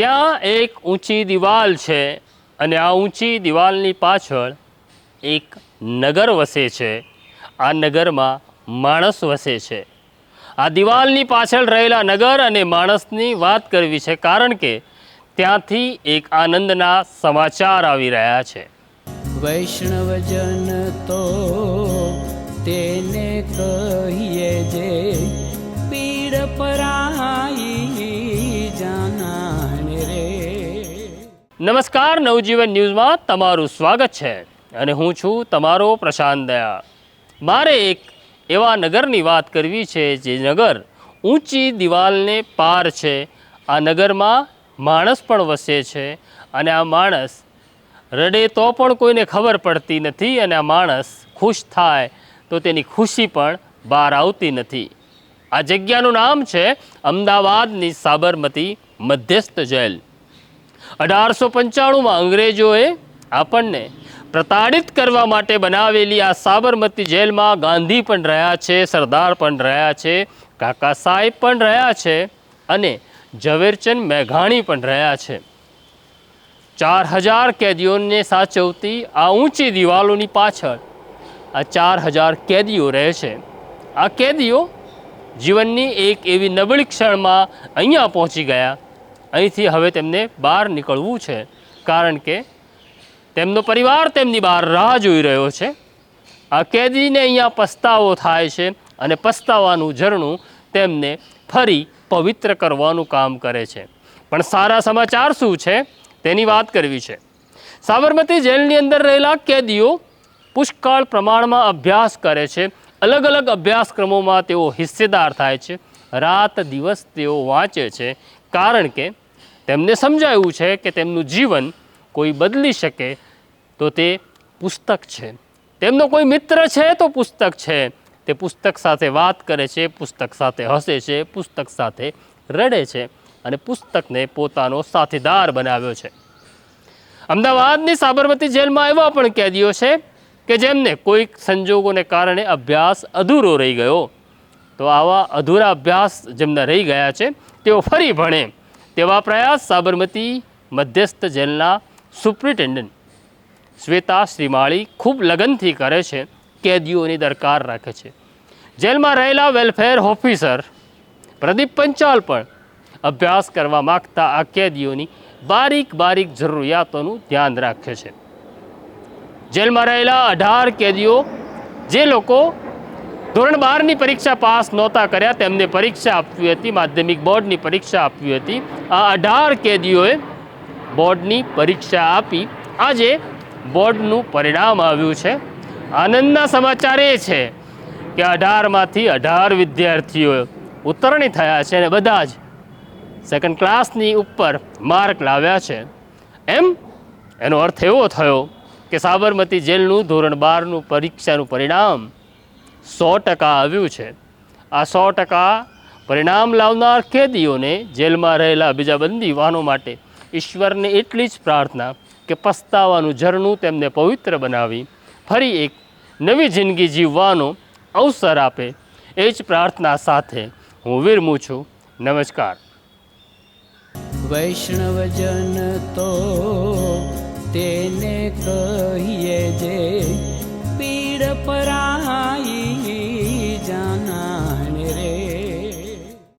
ત્યાં એક ઊંચી દિવાલ છે અને આ ઊંચી દિવાલની પાછળ એક નગર વસે છે. આ નગરમાં માણસ વસે છે. આ દિવાલની પાછળ રહેલા નગર અને માણસની વાત કરવી છે કારણ કે ત્યાંથી એક આનંદના સમાચાર આવી રહ્યા છે. વૈષ્ણવજન તો તેને કહીએ જે પીડ પરાઈ નમસ્કાર, નવજીવન ન્યૂઝમાં તમારું સ્વાગત છે અને હું છું તમારો પ્રશાંત દયા. મારે એક એવા નગરની વાત કરવી છે જે નગર ઊંચી દિવાલને પાર છે. આ નગરમાં માણસ પણ વસે છે અને આ માણસ રડે તો પણ કોઈને ખબર પડતી નથી અને આ માણસ ખુશ થાય તો તેની ખુશી પણ બહાર આવતી નથી. આ જગ્યાનું નામ છે અમદાવાદની સાબરમતી મધ્યસ્થ જેલ. અઢારસો પંચાણુંમાં અંગ્રેજોએ આપણને પ્રતાડિત કરવા માટે બનાવેલી આ સાબરમતી જેલમાં ગાંધી પણ રહ્યા છે, સરદાર પણ રહ્યા છે, કાકા સાહેબ પણ રહ્યા છે અને ઝવેરચંદ મેઘાણી પણ રહ્યા છે. ચાર હજાર કેદીઓને સાચવતી આ ઊંચી દિવાલોની પાછળ આ ચાર હજાર કેદીઓ રહે છે. આ કેદીઓ જીવનની એક એવી નબળી ક્ષણમાં અહીંયા પહોંચી ગયા. અહીંથી હવે તેમને બહાર નીકળવું છે. કારણ કે તેમનો પરિવાર તેમની બહાર રાહ જોઈ રહ્યો છે. આ કેદીને અહીંયા પસ્તાવો થાય છે અને પસ્તાવાનું ઝરણું તેમને ફરી પવિત્ર કરવાનું કામ કરે છે. પણ સારા સમાચાર શું છે? તેની વાત કરવી છે. સાબરમતી જેલની અંદર રહેલા કેદીઓ પુષ્કળ પ્રમાણમાં અભ્યાસ કરે છે. અલગ અલગ અભ્યાસક્રમોમાં તેઓ હિસ્સેદાર થાય છે. રાત દિવસ તેઓ વાંચે છે. કારણ કે તેમને સમજાયું છે કે તેમનું જીવન કોઈ બદલી શકે તો તે પુસ્તક છે. તેમનો કોઈ મિત્ર છે તો પુસ્તક છે. તે પુસ્તક સાથે વાત કરે છે, પુસ્તક સાથે હસે છે, પુસ્તક સાથે રડે છે અને પુસ્તકને પોતાનો સાથીદાર બનાવ્યો છે. અમદાવાદની સાબરમતી જેલમાં એવા પણ કેદીઓ છે કે જેમને કોઈક સંજોગોને કારણે અભ્યાસ અધૂરો રહી ગયો. તો આવા અધૂરા અભ્યાસ જેમના રહી ગયા છે તેઓ ફરી ભણે. તેવા પ્રયાસ સાબરમતી મધ્યસ્થ જેલના સુપ્રિન્ટેન્ડન્ટ શ્વેતા શ્રીમાળી ખૂબ લગનથી કરે છે, કેદીઓની દરકાર રાખે છે. જેલમાં રહેલા વેલફેર ઓફિસર પ્રદીપ પંચાલ પણ અભ્યાસ કરવા માગતા આ કેદીઓની બારીક બારીક જરૂરિયાતોનું ધ્યાન રાખે છે. જેલમાં રહેલા અઢાર કેદીઓ જે લોકો ધોરણ બારની પરીક્ષા પાસ નહોતા કર્યા. તેમને પરીક્ષા આપવી હતી. માધ્યમિક બોર્ડની પરીક્ષા આપવી હતી. આ અઢાર કેદીઓએ બોર્ડની પરીક્ષા આપી. આજે બોર્ડનું પરિણામ આવ્યું છે. આનંદના સમાચાર એ છે કે અઢારમાંથી અઢાર વિદ્યાર્થીઓ ઉત્તરણી થયા છે અને બધા જ સેકન્ડ ક્લાસની ઉપર માર્ક લાવ્યા છે. એમ એનો અર્થ એવો થયો કે સાબરમતી જેલનું ધોરણ બારનું પરીક્ષાનું પરિણામ સો ટકા આવ્યું છે. આ સો ટકા પરિણામ લાવનાર કેદીઓને જેલમાં રહેલા બીજા બંદીવાનો માટે ઈશ્વરને એટલી જ પ્રાર્થના કે પસ્તાવાનું ઝરણું તેમને પવિત્ર બનાવી, ફરી એક નવી જિંદગી જીવવાનો અવસર આપે, એ જ પ્રાર્થના સાથે હું વિરમું છું. નમસ્કાર. વૈષ્ણવજન તો તેને કહીએ જે